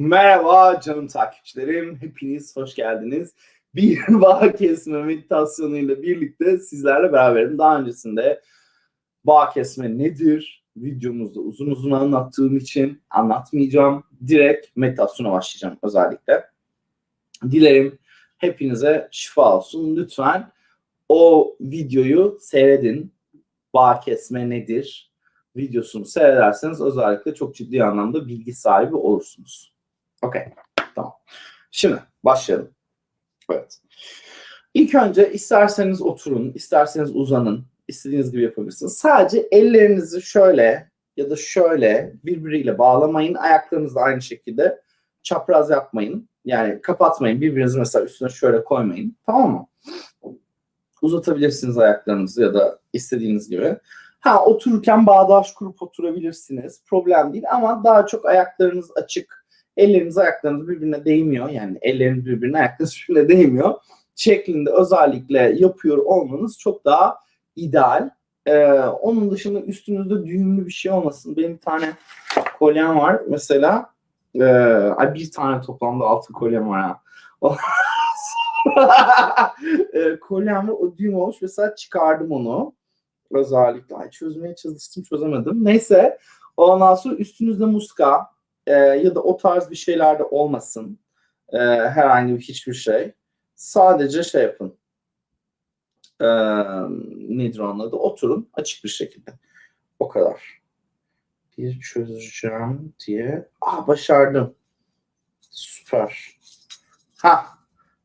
Merhaba canım takipçilerim. Hepiniz hoş geldiniz. Bir bağ kesme meditasyonuyla birlikte sizlerle beraberim. Daha öncesinde bağ kesme nedir? Videomuzda uzun uzun anlattığım için anlatmayacağım. Direkt meditasyona başlayacağım özellikle. Dilerim hepinize şifa olsun. Lütfen o videoyu seyredin. Bağ kesme nedir? Videosunu seyrederseniz özellikle çok ciddi anlamda bilgi sahibi olursunuz. Okey. Tamam. Şimdi başlayalım. Evet. İlk önce isterseniz oturun, isterseniz uzanın. istediğiniz gibi yapabilirsiniz. Sadece ellerinizi şöyle ya da şöyle birbiriyle bağlamayın. Ayaklarınızı da aynı şekilde çapraz yapmayın. Yani kapatmayın. Birbirinizi mesela üstüne şöyle koymayın. Tamam mı? Uzatabilirsiniz ayaklarınızı ya da istediğiniz gibi. Ha otururken bağdaş kurup oturabilirsiniz. Problem değil ama daha çok ayaklarınız açık. Elleriniz ayaklarınız birbirine değmiyor. Yani elleriniz birbirine ayaklarınız birbirine değmiyor. Şeklinde özellikle yapıyor olmanız çok daha ideal. Ee, onun dışında üstünüzde düğümlü bir şey olmasın. Benim bir tane kolyem var mesela. Ee, bir tane toplamda altı kolyem var ha. e, kolyem var, o düğüm olmuş. Mesela çıkardım onu. Özellikle. Ay çözmeye çalıştım çözemedim. Neyse. Ondan sonra üstünüzde muska e, ya da o tarz bir şeyler de olmasın. E, herhangi bir hiçbir şey. Sadece şey yapın. E, nedir onun adı? Oturun açık bir şekilde. O kadar. Bir çözeceğim diye. Ah başardım. Süper. Ha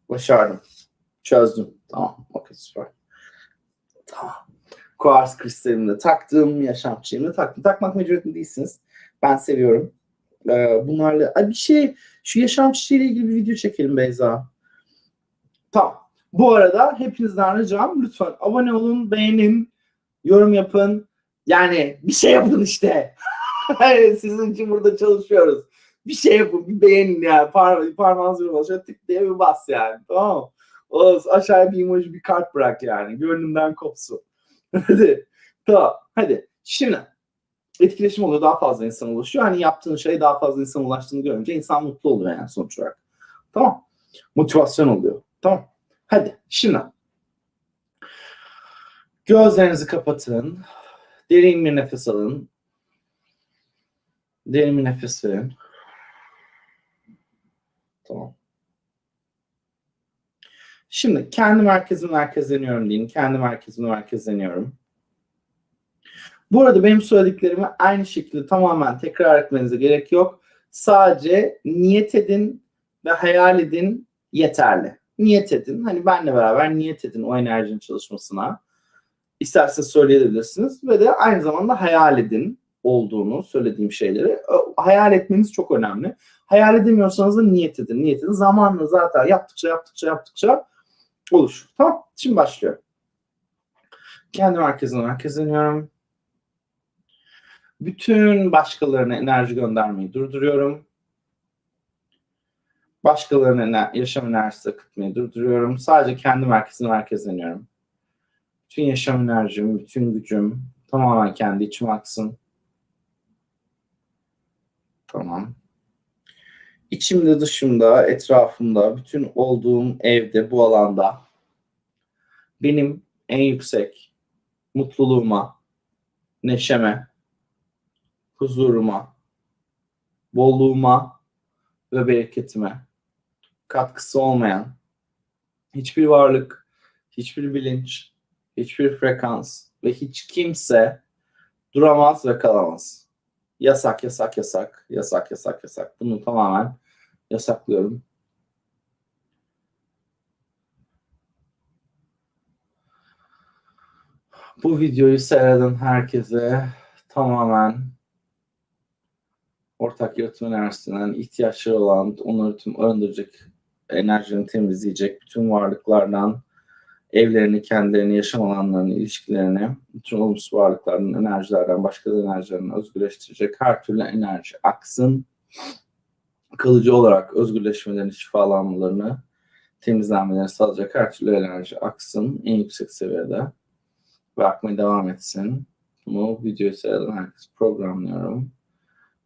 başardım. Çözdüm. Tamam. Okey süper. Tamam. Kuars kristalimi taktım. Yaşam çiçeğimi de taktım. Takmak mecburiyetinde değilsiniz. Ben seviyorum. Ee, bunlarla Ay bir şey şu yaşam çiçeğiyle ilgili bir video çekelim Beyza. Tamam. Bu arada hepinizden ricam lütfen abone olun, beğenin, yorum yapın. Yani bir şey yapın işte. Sizin için burada çalışıyoruz. Bir şey yapın, bir beğenin yani. Par parmağınızı bir şöyle tık diye bir bas yani. Tamam mı? Aşağıya bir emoji, bir kart bırak yani. Gönlümden kopsun. hadi. Tamam. Hadi. Şimdi etkileşim oluyor. Daha fazla insan ulaşıyor. Hani yaptığın şey daha fazla insan ulaştığını görünce insan mutlu oluyor yani sonuç olarak. Tamam. Motivasyon oluyor. Tamam. Hadi. Şimdi gözlerinizi kapatın. Derin bir nefes alın. Derin bir nefes verin. Tamam. Şimdi kendi merkezime merkezleniyorum deyin. Kendi merkezime merkezleniyorum. Bu arada benim söylediklerimi aynı şekilde tamamen tekrar etmenize gerek yok. Sadece niyet edin ve hayal edin yeterli. Niyet edin. Hani benle beraber niyet edin o enerjinin çalışmasına. İsterseniz söyleyebilirsiniz ve de aynı zamanda hayal edin olduğunu söylediğim şeyleri. Hayal etmeniz çok önemli. Hayal edemiyorsanız da niyet edin. Niyet edin. Zamanla zaten yaptıkça yaptıkça yaptıkça olur. Tamam. Şimdi başlıyorum. Kendi merkezine merkezleniyorum. Bütün başkalarına enerji göndermeyi durduruyorum. Başkalarına yaşam enerjisi akıtmayı durduruyorum. Sadece kendi merkezine merkezleniyorum. Bütün yaşam enerjim, bütün gücüm tamamen kendi içime aksın. Tamam. İçimde, dışımda, etrafımda, bütün olduğum evde, bu alanda benim en yüksek mutluluğuma, neşeme, huzuruma, bolluğuma ve bereketime katkısı olmayan hiçbir varlık, hiçbir bilinç, hiçbir frekans ve hiç kimse duramaz ve kalamaz. Yasak, yasak, yasak, yasak, yasak, yasak. Bunu tamamen yasaklıyorum. Bu videoyu seyreden herkese tamamen ortak yaratım enerjisinden ihtiyaçları olan, onları tüm arındıracak, enerjini temizleyecek, bütün varlıklardan evlerini, kendilerini, yaşam alanlarını, ilişkilerini, bütün olumsuz varlıklardan, enerjilerden, başka enerjilerini özgürleştirecek her türlü enerji aksın. Kalıcı olarak özgürleşmelerini, şifalanmalarını, temizlenmelerini sağlayacak her türlü enerji aksın en yüksek seviyede ve akmaya devam etsin. Bunu videoyu seyreden herkes programlıyorum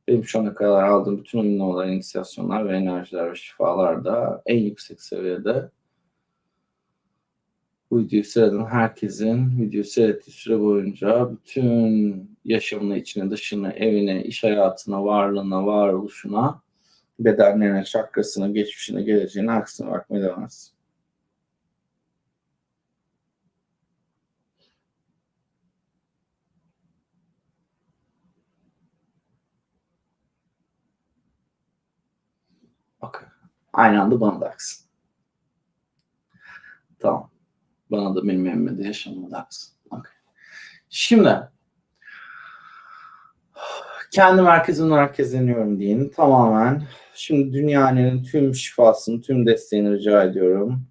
Benim şu ana kadar aldığım bütün uyumlu olan inisiyasyonlar ve enerjiler ve şifalar da en yüksek seviyede. Bu videoyu seyreden herkesin videoyu seyrettiği süre boyunca bütün yaşamını, içine, dışına, evine, iş hayatına, varlığına, varoluşuna, bedenlerine, çakrasına, geçmişine, geleceğine, aksine bakmaya devam etsin. Okey. Aynı anda bana da aksın. Tamam. Bana da benim evime de yaşamıma da aksın. Okey. Şimdi kendi merkezimden merkezleniyorum deyin. Tamamen. Şimdi dünyanın tüm şifasını, tüm desteğini rica ediyorum.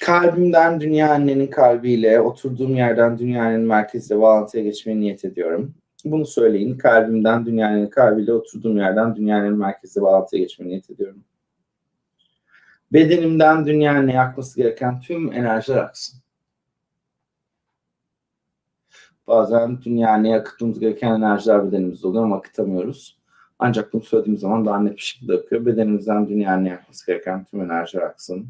Kalbimden dünya annenin kalbiyle, oturduğum yerden dünyanın merkeziyle bağlantıya geçmeye niyet ediyorum. Bunu söyleyin. Kalbimden dünyanın kalbiyle oturduğum yerden dünyanın merkezine bağlantıya geçmeye niyet ediyorum. Bedenimden dünyanın yakması gereken tüm enerjiler aksın. Bazen dünyanın akıtmamız gereken enerjiler bedenimizde oluyor ama akıtamıyoruz. Ancak bunu söylediğim zaman daha net bir şekilde akıyor. Bedenimizden dünyanın yakması gereken tüm enerjiler aksın.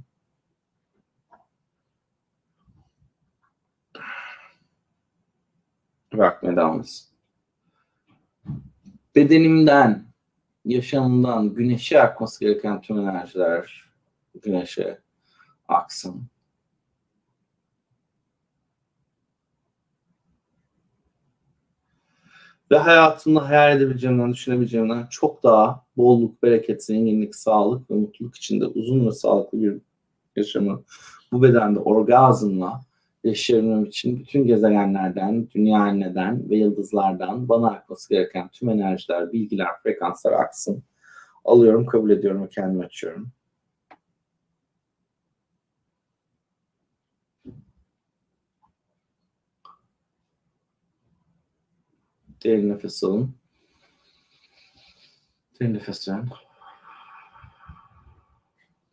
Bakmaya devam etsin bedenimden, yaşamımdan güneşe akması gereken tüm enerjiler güneşe aksın. Ve hayatımda hayal edebileceğimden, düşünebileceğimden çok daha bolluk, bereket, zenginlik, sağlık ve mutluluk içinde uzun ve sağlıklı bir yaşamı bu bedende orgazmla yaşayabilmem için bütün gezegenlerden, dünya anneden ve yıldızlardan bana akması gereken tüm enerjiler, bilgiler, frekanslar aksın. Alıyorum, kabul ediyorum ve kendimi açıyorum. Derin nefes alın. Derin nefes verin.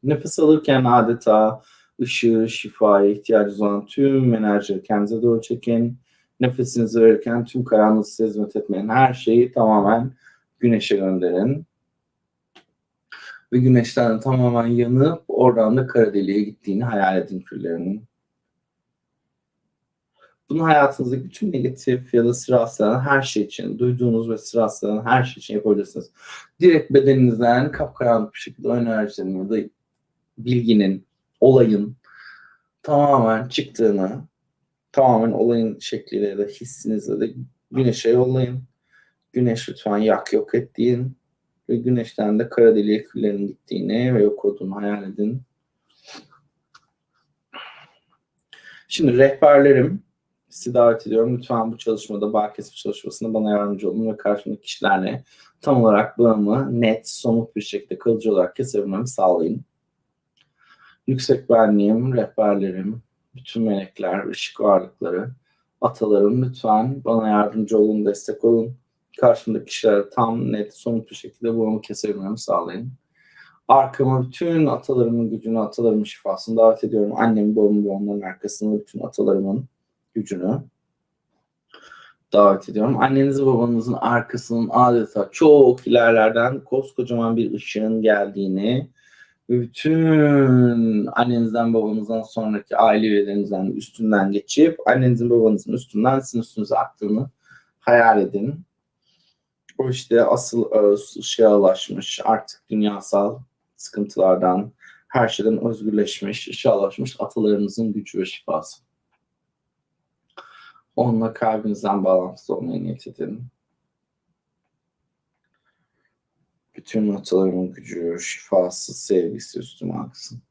Nefes alırken adeta ışığı, şifaya ihtiyacınız olan tüm enerjiyi kendinize doğru çekin. Nefesinizi verirken tüm karanlığı size hizmet etmeyen her şeyi tamamen güneşe gönderin. Ve güneşten tamamen yanıp oradan da kara deliğe gittiğini hayal edin küllerinin. Bunu hayatınızdaki bütün negatif ya da sıra her şey için, duyduğunuz ve sıra her şey için yapabilirsiniz. Direkt bedeninizden kapkaranlık bir şekilde enerjinin ya da bilginin, olayın tamamen çıktığını, tamamen olayın şekliyle da hissinizle de güneşe yollayın. Güneş lütfen yak yok et. Ve güneşten de kara deliğe küllerin gittiğini ve yok olduğunu hayal edin. Şimdi rehberlerim sizi davet ediyorum. Lütfen bu çalışmada, bağ çalışmasında bana yardımcı olun ve karşımdaki kişilerle tam olarak bağımı net, somut bir şekilde kalıcı olarak kesebilmemi sağlayın yüksek benliğim, rehberlerim, bütün melekler, ışık varlıkları, atalarım lütfen bana yardımcı olun, destek olun. Karşımdaki kişilere tam net, somut bir şekilde bunu kesebilmemi sağlayın. Arkama bütün atalarımın gücünü, atalarımın şifasını davet ediyorum. Annem, babamın onların arkasında bütün atalarımın gücünü davet ediyorum. Anneniz babanızın arkasının adeta çok ilerlerden koskocaman bir ışığın geldiğini, bütün annenizden babanızdan sonraki aile üyelerinizden üstünden geçip annenizin babanızın üstünden sizin üstünüze aktığını hayal edin. O işte asıl ışığa ulaşmış artık dünyasal sıkıntılardan her şeyden özgürleşmiş, ışığa ulaşmış atalarınızın gücü ve şifası. Onunla kalbinizden bağlantısı olmaya niyet edin. Bütün notalarımın gücü, şifası, sevgisi üstüme aksın.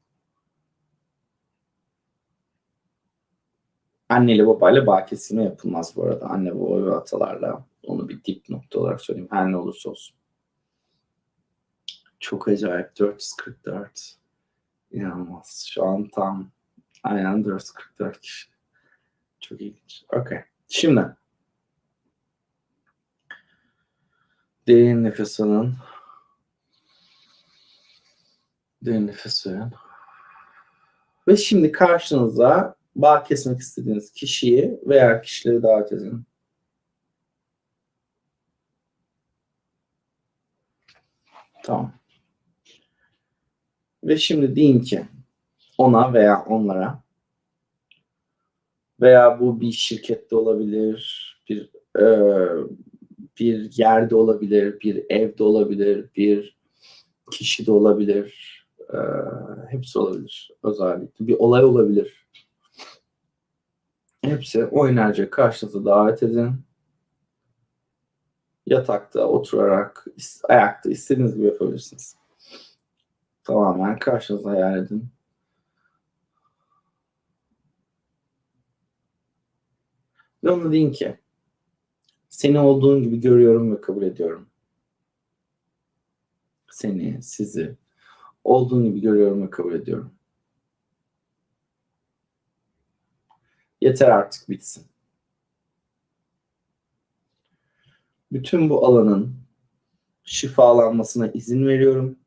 Anneyle babayla bağ kesimi yapılmaz bu arada. Anne baba ve atalarla. Onu bir dip nokta olarak söyleyeyim. Her ne olursa olsun. Çok acayip. 444. İnanılmaz. Şu an tam aynen 444 kişi. Çok ilginç. Okay. Şimdi derin nefes alın. Derin nefes verin. Ve şimdi karşınıza bağ kesmek istediğiniz kişiyi veya kişileri davet edin. Tamam. Ve şimdi deyin ki ona veya onlara veya bu bir şirkette olabilir, bir e, bir yerde olabilir, bir evde olabilir, bir kişi de olabilir. E, hepsi olabilir özellikle. Bir olay olabilir. Hepsi o enerjiye karşınıza davet edin. Yatakta oturarak, ayakta istediğiniz gibi yapabilirsiniz. Tamamen karşınıza hayal edin. Ve ona deyin ki seni olduğun gibi görüyorum ve kabul ediyorum. Seni, sizi olduğun gibi görüyorum ve kabul ediyorum. Yeter artık bitsin. Bütün bu alanın şifalanmasına izin veriyorum.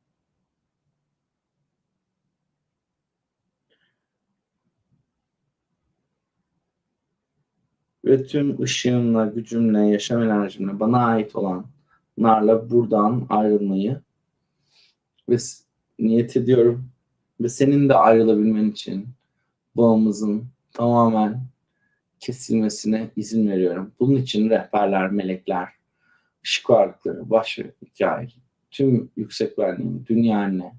Ve tüm ışığımla, gücümle, yaşam enerjimle bana ait olanlarla buradan ayrılmayı ve niyet ediyorum. Ve senin de ayrılabilmen için bağımızın tamamen kesilmesine izin veriyorum. Bunun için rehberler, melekler, ışık varlıkları, baş ve hikaye, tüm yüksek benliğim, dünya anne,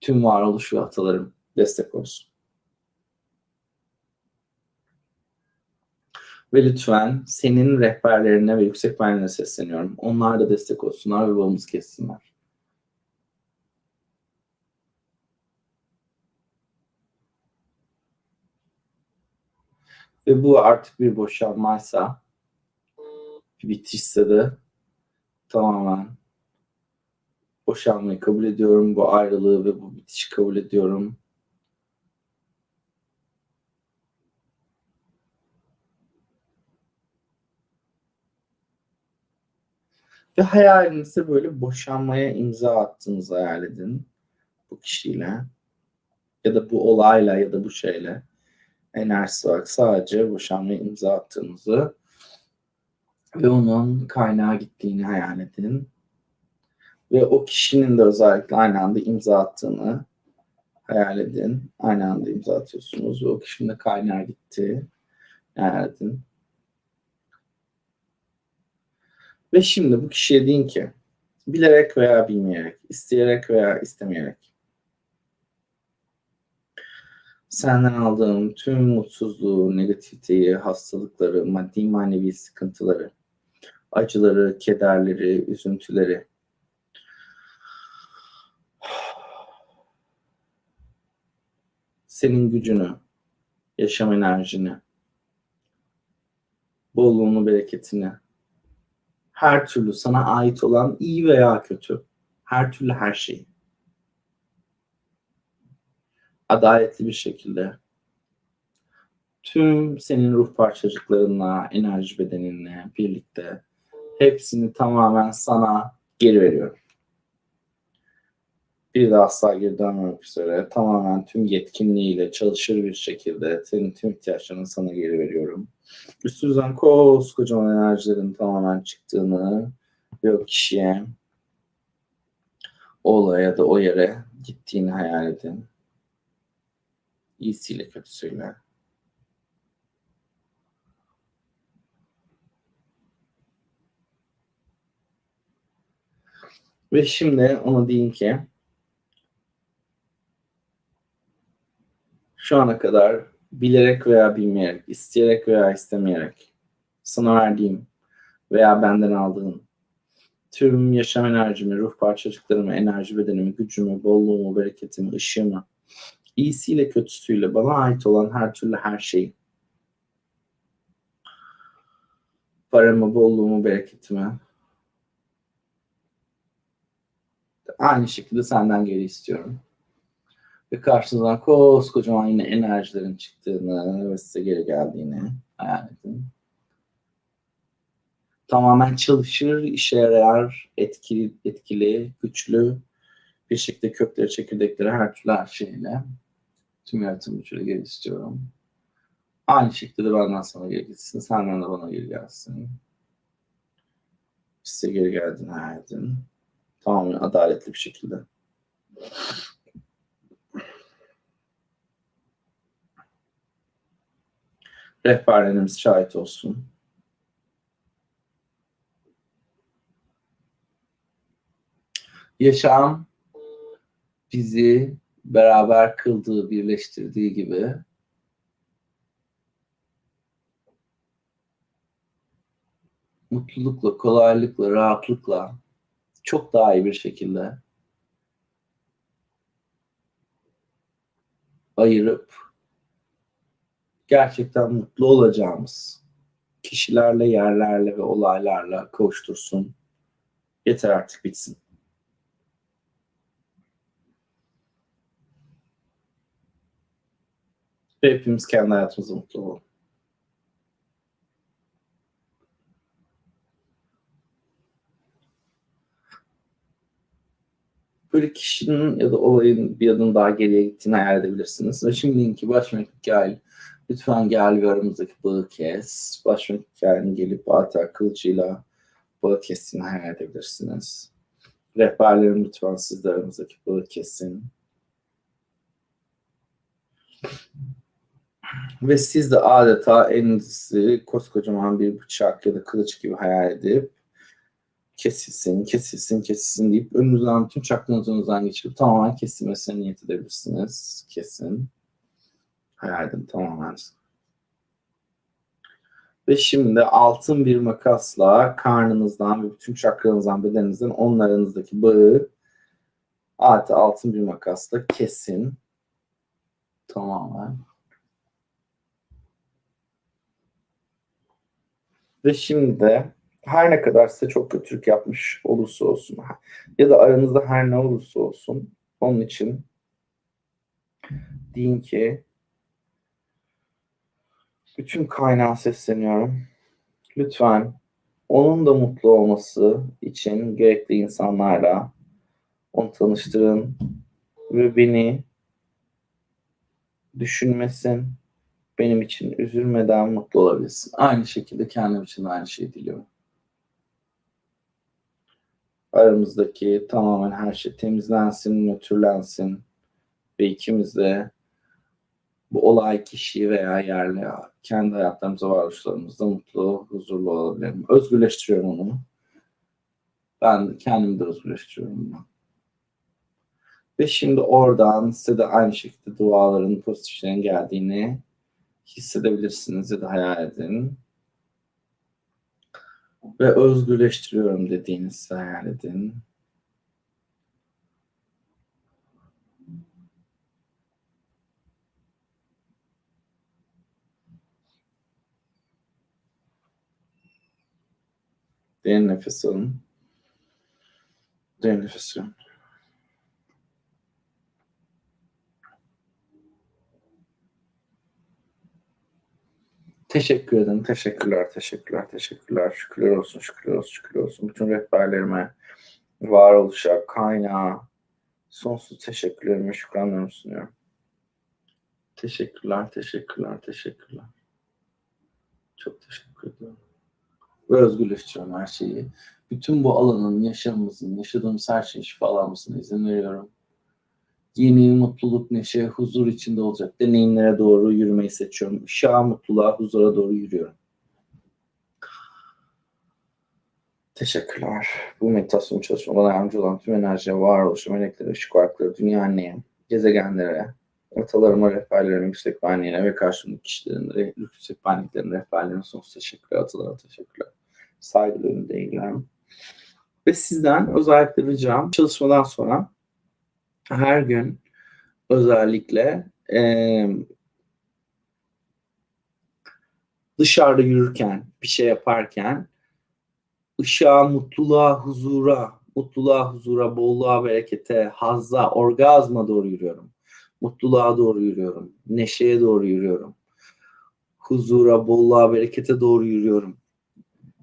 tüm varoluş ve atalarım destek olsun. Ve lütfen senin rehberlerine ve yüksek benliğine sesleniyorum. Onlar da destek olsunlar ve bağımızı kessinler. Ve bu artık bir boşanmaysa, bir bitişse de tamamen boşanmayı kabul ediyorum. Bu ayrılığı ve bu bitişi kabul ediyorum. Ve hayalinizde böyle boşanmaya imza attığınızı hayal edin. Bu kişiyle. Ya da bu olayla ya da bu şeyle. Enerjisi olarak sadece boşanmaya imza attığınızı ve onun kaynağa gittiğini hayal edin. Ve o kişinin de özellikle aynı anda imza attığını hayal edin. Aynı anda imza atıyorsunuz ve o kişinin de kaynağa gitti. Hayal edin. Ve şimdi bu kişiye deyin ki bilerek veya bilmeyerek, isteyerek veya istemeyerek senden aldığım tüm mutsuzluğu, negatifiteyi, hastalıkları, maddi manevi sıkıntıları, acıları, kederleri, üzüntüleri. Senin gücünü, yaşam enerjini, bolluğunu, bereketini, her türlü sana ait olan iyi veya kötü, her türlü her şeyi adaletli bir şekilde tüm senin ruh parçacıklarınla, enerji bedeninle birlikte hepsini tamamen sana geri veriyorum. Bir de asla geri dönmemek üzere tamamen tüm yetkinliğiyle çalışır bir şekilde senin tüm ihtiyaçlarını sana geri veriyorum. Üstünüzden koskocaman enerjilerin tamamen çıktığını ve o kişiye o olaya da o yere gittiğini hayal edin. İyisiyle kötüsüyle. Ve şimdi ona deyin ki şu ana kadar bilerek veya bilmeyerek, isteyerek veya istemeyerek sana verdiğim veya benden aldığın tüm yaşam enerjimi, ruh parçacıklarımı, enerji bedenimi, gücümü, bolluğumu, bereketimi, ışığımı, iyisiyle kötüsüyle bana ait olan her türlü her şeyi, paramı, bolluğumu, bereketimi aynı şekilde senden geri istiyorum. Ve karşınızdan koskocaman yine enerjilerin çıktığını ve size geri geldiğini hayal edin. Tamamen çalışır, işe yarar, etkili, etkili, güçlü bir şekilde kökleri, çekirdekleri her türlü her şeyle tüm yaratım gücüyle geri istiyorum. Aynı şekilde de benden sana geri gitsin, senden de bana geri gelsin. Size geri geldiğini hayal edin. Tamamen adaletli bir şekilde. Rehberlerimiz şahit olsun. Yaşam bizi beraber kıldığı, birleştirdiği gibi mutlulukla, kolaylıkla, rahatlıkla çok daha iyi bir şekilde ayırıp gerçekten mutlu olacağımız kişilerle, yerlerle ve olaylarla kavuştursun. Yeter artık bitsin. Ve hepimiz kendi hayatımızda mutlu olalım. Böyle kişinin ya da olayın bir adım daha geriye gittiğini hayal edebilirsiniz. Ve şimdiki baş Mikail lütfen gel ve aramızdaki bağı kes. Baş Mikail'in gelip Atar kılıcıyla bağı kestiğini hayal edebilirsiniz. Rehberlerim lütfen siz de aramızdaki bağı kesin. Ve siz de adeta elinizi koskocaman bir bıçak ya da kılıç gibi hayal edip kesilsin, kesilsin, kesilsin deyip önünüzden bütün önünüzden geçirip tamamen kesilmesine niyet edebilirsiniz. Kesin. Hayal edin tamamen. Ve şimdi altın bir makasla karnınızdan ve bütün çakranızdan, bedeninizden onun aranızdaki bağı adeta altın bir makasla kesin. Tamamen. Ve şimdi her ne kadar size çok kötülük yapmış olursa olsun ya da aranızda her ne olursa olsun onun için deyin ki bütün kaynağa sesleniyorum. Lütfen onun da mutlu olması için gerekli insanlarla onu tanıştırın ve beni düşünmesin, benim için üzülmeden mutlu olabilsin. Aynı şekilde kendim için aynı şeyi diliyorum. Aramızdaki tamamen her şey temizlensin, nötrlensin ve ikimiz de bu olay kişi veya yerli kendi hayatlarımızda, varoluşlarımızda mutlu, huzurlu olabilirim. Özgürleştiriyorum onu. Ben kendimi de özgürleştiriyorum. Ve şimdi oradan size de aynı şekilde duaların, pozitiflerin geldiğini hissedebilirsiniz ya da hayal edin. Ve özgürleştiriyorum dediğinizi hayal edin. Derin nefes alın. Derin nefes alın. Teşekkür ederim. Teşekkürler, teşekkürler, teşekkürler. Şükürler olsun, şükürler olsun, şükürler olsun. Bütün rehberlerime, varoluşa, kaynağa, sonsuz teşekkürlerimi, şükranlarımı sunuyorum. Teşekkürler, teşekkürler, teşekkürler. Çok teşekkür ederim. Ve özgürleştiriyorum her şeyi. Bütün bu alanın, yaşamımızın, yaşadığımız her şeyin şifalanmasına izin veriyorum yeni mutluluk, neşe, huzur içinde olacak deneyimlere doğru yürümeyi seçiyorum. Işığa, mutluluğa, huzura doğru yürüyorum. Teşekkürler. Bu meditasyon çalışma bana yardımcı olan tüm enerji, varoluşu, meleklere, ışık varlıkları, dünya anneye, gezegenlere, atalarıma, rehberlerime, yüksek benliğine ve karşımdaki kişilerin, yüksek benliklerin rehberlerine sonsuz teşekkürler, atalarıma teşekkürler. Saygılarımı değilim. Ve sizden özellikle ricam çalışmadan sonra her gün özellikle e, dışarıda yürürken, bir şey yaparken ışığa, mutluluğa, huzura, mutluluğa, huzura, bolluğa, berekete, hazza, orgazma doğru yürüyorum. Mutluluğa doğru yürüyorum. Neşeye doğru yürüyorum. Huzura, bolluğa, berekete doğru yürüyorum.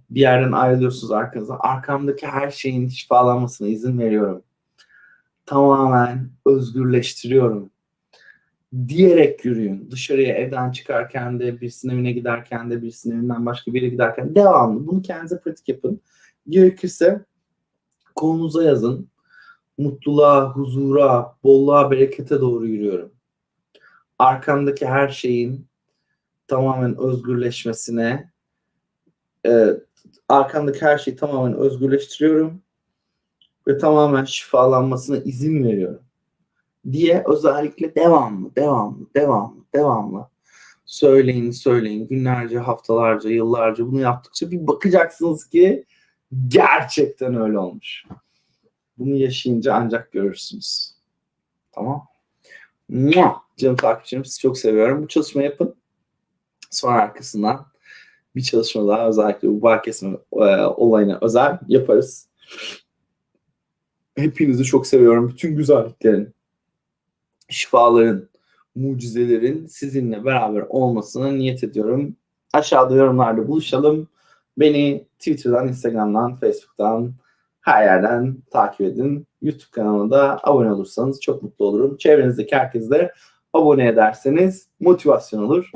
Bir yerden ayrılıyorsunuz arkanıza. Arkamdaki her şeyin şifalanmasına izin veriyorum tamamen özgürleştiriyorum diyerek yürüyün. Dışarıya evden çıkarken de, birisinin evine giderken de, birisinin evinden başka bir yere giderken devamlı. Bunu kendinize pratik yapın. Gerekirse kolunuza yazın. mutluluğa, huzura, bolluğa, berekete doğru yürüyorum. Arkamdaki her şeyin tamamen özgürleşmesine, e, arkamdaki her şeyi tamamen özgürleştiriyorum ve tamamen şifalanmasına izin veriyorum diye özellikle devamlı, devamlı, devamlı, devamlı söyleyin, söyleyin. Günlerce, haftalarca, yıllarca bunu yaptıkça bir bakacaksınız ki gerçekten öyle olmuş. Bunu yaşayınca ancak görürsünüz. Tamam. Mua! Canım takipçilerim sizi çok seviyorum. Bu çalışmayı yapın. Sonra arkasından bir çalışma daha özellikle bu bağ kesme e, olayına özel yaparız. Hepinizi çok seviyorum. Bütün güzelliklerin, şifaların, mucizelerin sizinle beraber olmasına niyet ediyorum. Aşağıda yorumlarda buluşalım. Beni Twitter'dan, Instagram'dan, Facebook'tan her yerden takip edin. YouTube kanalıma da abone olursanız çok mutlu olurum. Çevrenizdeki herkese de abone ederseniz motivasyon olur.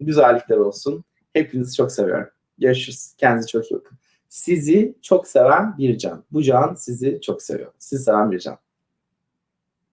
Güzellikler olsun. Hepinizi çok seviyorum. Görüşürüz. Kendinize çok iyi bakın. Sizi çok seven bir can. Bu can sizi çok seviyor. Sizi seven bir can.